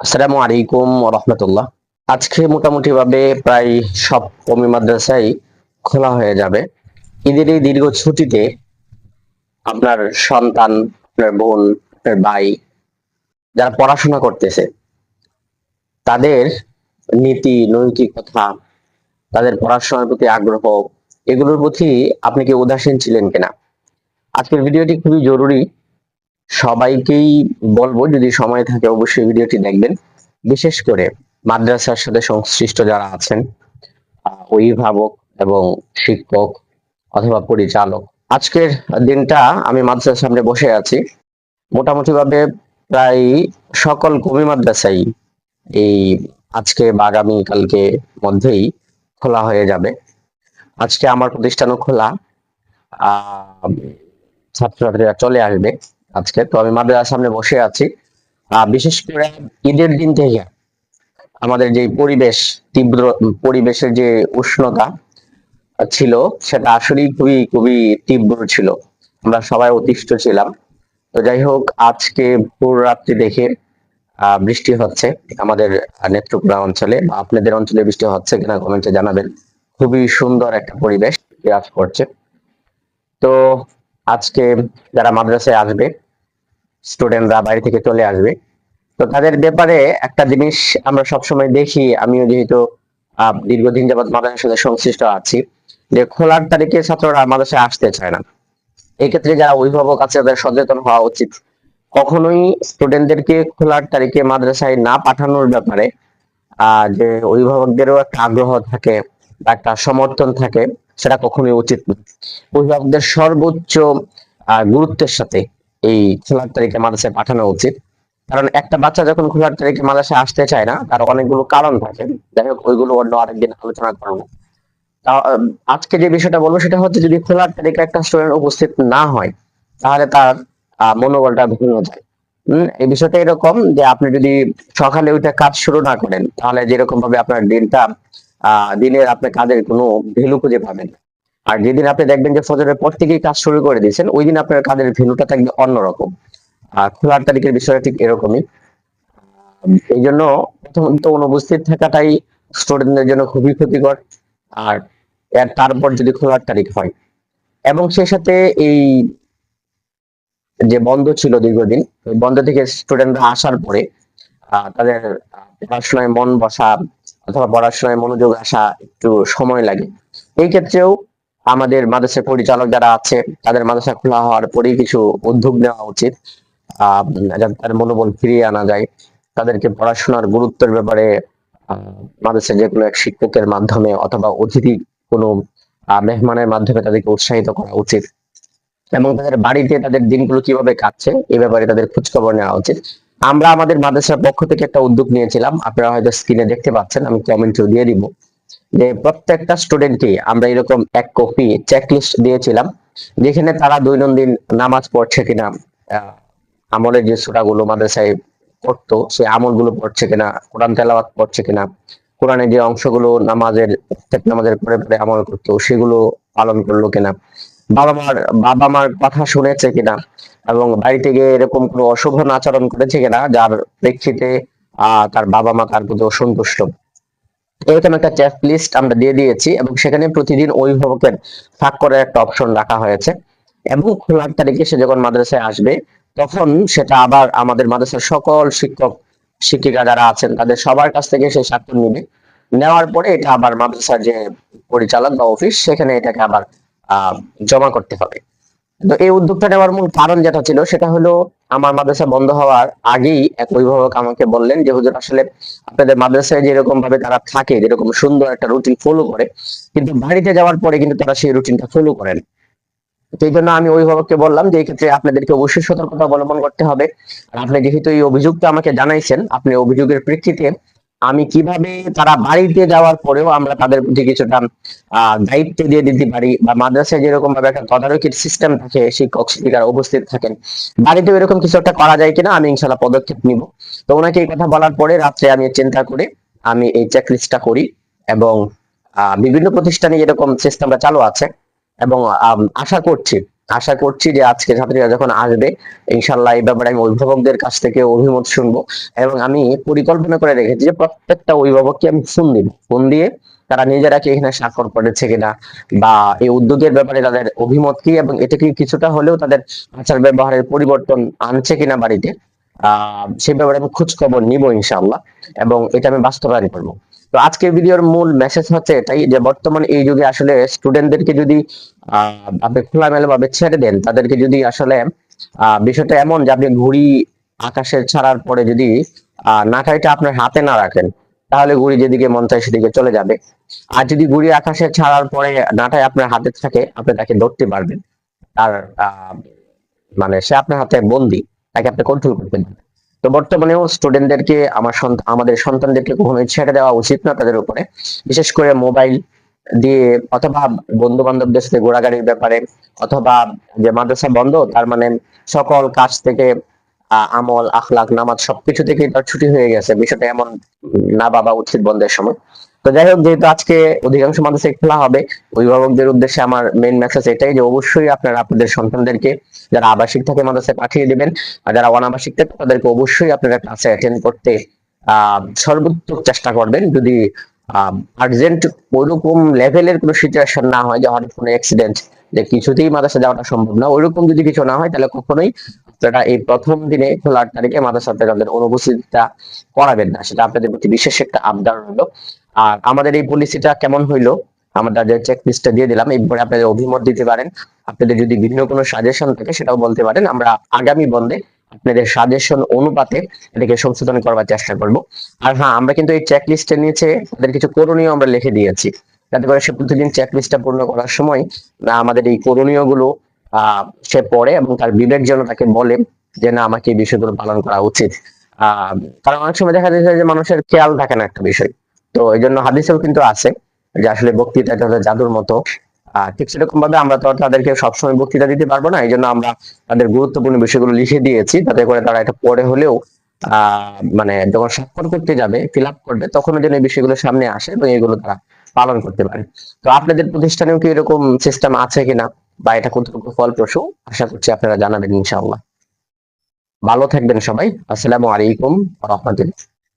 আসসালামু আলাইকুম রহমতুল্লাহ আজকে মোটামুটি ভাবে প্রায় সব কমি মাদ্রাসাই খোলা হয়ে যাবে। ঈদের এই দীর্ঘ ছুটিতে আপনার সন্তান, আপনার বোন, আপনার ভাই যারা পড়াশোনা করতেছে, তাদের নীতি নৈতিকতা তাদের পড়াশোনার প্রতি আগ্রহ, এগুলোর প্রতি আপনি কি উদাসীন ছিলেন কিনা? আজকের ভিডিওটি খুবই জরুরি। সবাইকেই বলব, যদি সময় থাকে অবশ্যই ভিডিওটি দেখবেন। বিশেষ করে মাদ্রাসার সাথে সংশ্লিষ্ট যারা আছেন অভিভাবক এবং শিক্ষক অথবা পরিচালক। আজকের দিনটা আমি মাদ্রাসার সামনে বসে আছি। মোটামুটি ভাবে প্রায় সকল কমি মাদ্রাসাই এই আজকে বা আগামী কালকে মধ্যেই খোলা হয়ে যাবে। আজকে আমার প্রতিষ্ঠানও খোলা। ছাত্রছাত্রীরা চলে আসবে। আজকে। তো আমি মাদ্রাসার সামনে বসে আছি। বিশেষ করে ঈদের দিন থেকে আমাদের যে পরিবেশ, তীব্র পরিবেশের যে উষ্ণতা ছিল, সেটা আসলেই খুবই খুবই তীব্র ছিল। আমরা সবাই অতিষ্ঠ ছিলাম। তো যাই হোক, আজকে ভোর রাত্রি দেখে বৃষ্টি হচ্ছে আমাদের নেত্রকোনা অঞ্চলে বা আপনাদের অঞ্চলে বৃষ্টি হচ্ছে কিনা কমেন্টে জানাবেন। খুবই সুন্দর একটা পরিবেশ বিরাজ করছে। তো আজকে যারা মাদ্রাসায় আসবে স্টুডেন্টরা বাইরে থেকে চলে আসবে। তো তাদের ব্যাপারে একটা জিনিস আমরা সবসময় দেখি, আমিও যেহেতু দীর্ঘদিন যাবৎ মাদ্রাসার সাথে সংশ্লিষ্ট আছি, যে খোলার তারিখে ছাত্ররা মাদ্রাসায় আসতে চায় না। এক্ষেত্রে যারা অভিভাবক আছে, তাদের সচেতন হওয়া উচিত। কখনোই স্টুডেন্টদেরকে খোলার তারিখে মাদ্রাসায় না পাঠানোর ব্যাপারে যে অভিভাবকদেরও একটা আগ্রহ থাকে বা একটা সমর্থন থাকে, সেটা কখনোই উচিত না অভিভাবকদের সর্বোচ্চ গুরুত্বের সাথে এই খোলার তারিখে মাদ্রাসায় পাঠানো উচিত। কারণ একটা বাচ্চা যখন খোলার তারিখে মাদ্রাসায় আসতে চায় না, তার অনেকগুলো কারণ থাকে। যাই হোক, ওইগুলো অন্য আরেকদিন আলোচনা করব। আজকে যে বিষয়টা বলব, সেটা হচ্ছে যদি খোলার তারিখে একটা স্টুডেন্ট উপস্থিত না হয়, তাহলে তার মনোবলটা ভেঙে যায়। এই বিষয়টা এরকম যে আপনি যদি সকালে উঠে কাজ শুরু না করেন, তাহলে যেরকম ভাবে আপনার দিনটা, আহ, দিনের আপনার কাজের কোনো ভ্যালু খুঁজে পাবেন না। আর যেদিন আপনি দেখবেন যে ফজরের পর থেকেই কাজ শুরু করে দিয়েছেন, ওই দিন আপনার কাজের ভ্যালুটা থাকবে অন্যরকম। আর খোলার তারিখের বিষয়টা ঠিক এরকমই। এই জন্য প্রথমত অনুপস্থিত থাকাটাই স্টুডেন্টদের জন্য খুবই ক্ষতিকর। আর এর তারপর যদি খোলার তারিখ হয়। এবং সেই সাথে এই যে বন্ধ ছিল দীর্ঘদিন, ওই বন্ধ থেকে স্টুডেন্টরা আসার পরে তাদের পড়াশোনায় মন বসা অথবা পড়াশোনায় মনোযোগ আসা একটু সময় লাগে। এই ক্ষেত্রেও আমাদের মাদ্রাসার পরিচালক যারা আছে, তাদের মাদ্রাসা খোলা হওয়ার পরেই কিছু উদ্যোগ নেওয়া উচিত। তার মনোবল ফিরিয়ে আনা যায়। তাদেরকে পড়াশোনার গুরুত্বের ব্যাপারে, আহ মাদ্রাসার যে কোনো এক শিক্ষকের মাধ্যমে অথবা অতিথি কোনো মেহমানের মাধ্যমে তাদেরকে উৎসাহিত করা উচিত। এবং তাদের বাড়িতে তাদের দিনগুলো কীভাবে কাটছে, এ ব্যাপারে তাদের খোঁজখবর নেওয়া উচিত। আমরা আমাদের মাদ্রাসার পক্ষ থেকে একটা উদ্যোগ নিয়েছিলাম। আপনারা হয়তো স্ক্রিনে দেখতে পাচ্ছেন, আমি কমেন্টও দিয়ে দিব। যে প্রত্যেকটা স্টুডেন্টকে আমরা এরকম এক কপি চেকলিস্ট দিয়েছিলাম, যেখানে তারা দৈনন্দিন নামাজ পড়ছে কিনা আমলের যে সূরাগুলো মাদ্রাসায় পড়তো, সেই আমলগুলো পড়ছে কিনা, কোরআন তেলাওয়াত পড়ছে কিনা, কোরআনের যে অংশগুলো নামাজের, প্রত্যেক নামাজের পরে পরে আমল করতো, সেগুলো পালন করল কিনা, বাবা মার বাবা মার কথা শুনেছে কিনা, এবং বাড়িতে গিয়ে এরকম কোনো অশোভন আচরণ করেছে কিনা, যার প্রেক্ষিতে, আহ, তার বাবা মা তার প্রতি অসন্তুষ্ট। এরকম একটা চেক লিস্ট আমরা দিয়ে দিয়েছি এবং সেখানে প্রতিদিন অভিভাবকের ফাঁক করে একটা অপশন রাখা হয়েছে। এবং খোলার তারিখে সে যখন মাদ্রাসায় আসবে, তখন সেটা আবার আমাদের মাদ্রাসার সকল শিক্ষক, শিক্ষিকা যারা আছেন, তাদের সবার কাছ থেকে সেই স্বাক্ষর নিবে। নেওয়ার পরে এটা আবার মাদ্রাসার যে পরিচালক বা অফিস সেখানে এটাকে আবার জমা করতে হবে। তো এই উদ্যোগটা নেওয়ার মূল কারণ যেটা ছিল, সেটা হলো আমার মাদ্রাসা বন্ধ হওয়ার আগেই এক অভিভাবক আমাকে বললেন যে, হুজুর, আসলে আপনাদের মাদ্রাসায় যেরকম ভাবে তারা থাকে, যেরকম সুন্দর একটা রুটিন ফলো করে, কিন্তু বাড়িতে যাওয়ার পরে কিন্তু তারা সেই রুটিনটা ফলো করেন এই জন্য আমি অভিভাবককে বললাম যে ক্ষেত্রে আপনাদেরকে অবশ্যই সতর্কতা অবলম্বন করতে হবে। আর আপনি যেহেতু এই অভিযোগটা আমাকে জানাইছেন, আপনি অভিযোগের প্রেক্ষিতে আমি কীভাবে তারা বাড়িতে যাওয়ার পরেও আমরা তাদের প্রতি কিছুটা দায়িত্ব দিয়ে দিতে পারি বা মাদ্রাসায় যেরকম ভাবে একটা তদারকির সিস্টেম থাকে, শিক্ষক, শিক্ষিকারা উপস্থিত থাকেন, বাড়িতেও এরকম কিছু একটা করা যায় কিনা আমি ইনশাল্লাহ পদক্ষেপ নিব। তো ওনাকে এই কথা বলার পরে রাত্রে আমি চিন্তা করে আমি এই চেকলিস্টটা করি এবং বিভিন্ন প্রতিষ্ঠানে এরকম সিস্টেমটা চালু আছে এবং আশা করছি আশা করছি যে আজকে ছাত্রীরা যখন আসবে ইনশাল্লাহ এই ব্যাপারে আমি অভিভাবকদের কাছ থেকে অভিমত শুনব এবং আমি পরিকল্পনা করে রেখেছি যে প্রত্যেকটা অভিভাবককে আমি ফোন দিব। ফোন দিয়ে তারা নিজেরা কি এখানে স্বাক্ষর করেছে কিনা বা এই উদ্যোগের ব্যাপারে তাদের অভিমত কি এবং এটা কি কিছুটা হলেও তাদের আচার ব্যবহারের পরিবর্তন আনছে কিনা বাড়িতে, আহ সেই ব্যাপারে আমি খোঁজ খবর নিব ইনশাআল্লাহ এবং এটা আমি বাস্তবায়ন করব। তো আজকের ভিডিওর মূল মেসেজ হচ্ছে এটাই যে বর্তমান এই যুগে আসলে স্টুডেন্টদেরকে যদি আপনি খোলামেলা ভাবে ছেড়ে দেন, তাদেরকে যদি আসলে বিষয়টা এমন যে আপনি ঘুড়ি আকাশে ছাড়ার পরে যদি নাটাইটা আপনার হাতে না রাখেন, তাহলে ঘুড়ি যেদিকে মন চায় সেদিকে চলে যাবে। আর যদি ঘুড়ি আকাশে ছাড়ার পরে নাটাই আপনার হাতে থাকে, আপনি তাকে ধরতে পারবেন। আর মানে সে আপনার হাতে বন্দি, তাকে আপনি কন্ট্রোল করতে পারবেন। তো বর্তমানেও স্টুডেন্টদেরকে আমার আমাদের সন্তানদেরকে কখনোই ছেড়ে দেওয়া উচিত না তাদের উপরে। বিশেষ করে মোবাইল দিয়ে অথবা বন্ধু বান্ধবদের সাথে ঘোরাঘুরির ব্যাপারে অথবা যে মাদ্রাসা বন্ধ, তার মানে সকল কাজ থেকে আমল, আখলাখ, নামাজ সবকিছু থেকে তার ছুটি হয়ে গেছে। বিষয়টা এমন না বাবা উচিত বন্ধের সময়। তো যাই হোক যেহেতু আজকে অধিকাংশ মাদ্রাসায় খেলা হবে, অভিভাবকদের উদ্দেশ্যে আমার মেন মেসেজ এটাই যে অবশ্যই আপনারা আপনাদের সন্তানদেরকে যারা আবাসিক থাকে মাদ্রাসায় পাঠিয়ে দেবেন, আর যারা অনাবাসিক থাকে তাদেরকে অবশ্যই আপনারা ক্লাসে অ্যাটেন্ড করতে সর্বোত্তম চেষ্টা করবেন। যদি আর্জেন্ট ওইরকম লেভেলের কোনো সিচুয়েশন না হয়, যে হঠাৎ কোনো অ্যাক্সিডেন্ট যে কিছুতেই মাদ্রাসা যাওয়াটা সম্ভব না, ওইরকম যদি কিছু না হয়, তাহলে কখনোই আপনারা এই প্রথম দিনে খোলার তারিখে মাদ্রাসাতে তাদের অনুপস্থিতিটা করাবেন না। সেটা আপনাদের প্রতি বিশেষ একটা আবদার হলো আর আমাদের এই পলিসিটা কেমন হইল? আমরা যে চেক লিস্টটা দিয়ে দিলাম, এরপরে আপনাদের অভিমত দিতে পারেন। আপনাদের যদি ভিন্ন কোনো সাজেশন থাকে, সেটাও বলতে পারেন। আমরা আগামী বন্ধে আপনাদের সাজেশন অনুপাতে এটাকে সংশোধন করবার চেষ্টা করব। আর হ্যাঁ আমরা কিন্তু এই চেক লিস্টের নিচে তাদের কিছু করণীয় আমরা লিখে দিয়েছি। যাতে করে সে প্রতিদিন চেক লিস্টটা পূর্ণ করার সময়, না আমাদের এই করণীয়গুলো সে পড়ে এবং তার বিবেক যেন তাকে বলে যে, না, আমাকে এই বিষয়গুলো পালন করা উচিত। আহ কারণ অনেক সময় দেখা যাচ্ছে যে মানুষের খেয়াল থাকে না একটা বিষয়। তো এই জন্য হাদিসেও কিন্তু আছে যে আসলে বক্তৃতা এটা হলো জাদুর মতো। ঠিক সেরকম ভাবে আমরা তো তাদেরকে সবসময় বক্তৃতা দিতে পারব না এই জন্য আমরা তাদের গুরুত্বপূর্ণ বিষয়গুলো লিখে দিয়েছি, তাতে করে তারা এটা পড়ে হলেও মানে যখন স্বাক্ষর করতে যাবে ফিল আপ করবে, তখনও যেন এই বিষয়গুলো সামনে আসে এবং এগুলো তারা পালন করতে পারে। তো আপনাদের প্রতিষ্ঠানেও কি এরকম সিস্টেম আছে কিনা বা এটা কতটুকু ফলপ্রসূ? আশা করছি আপনারা জানাবেন ইনশাআল্লাহ। ভালো থাকবেন সবাই। আসসালামু আলাইকুম রহমতুল্লাহ।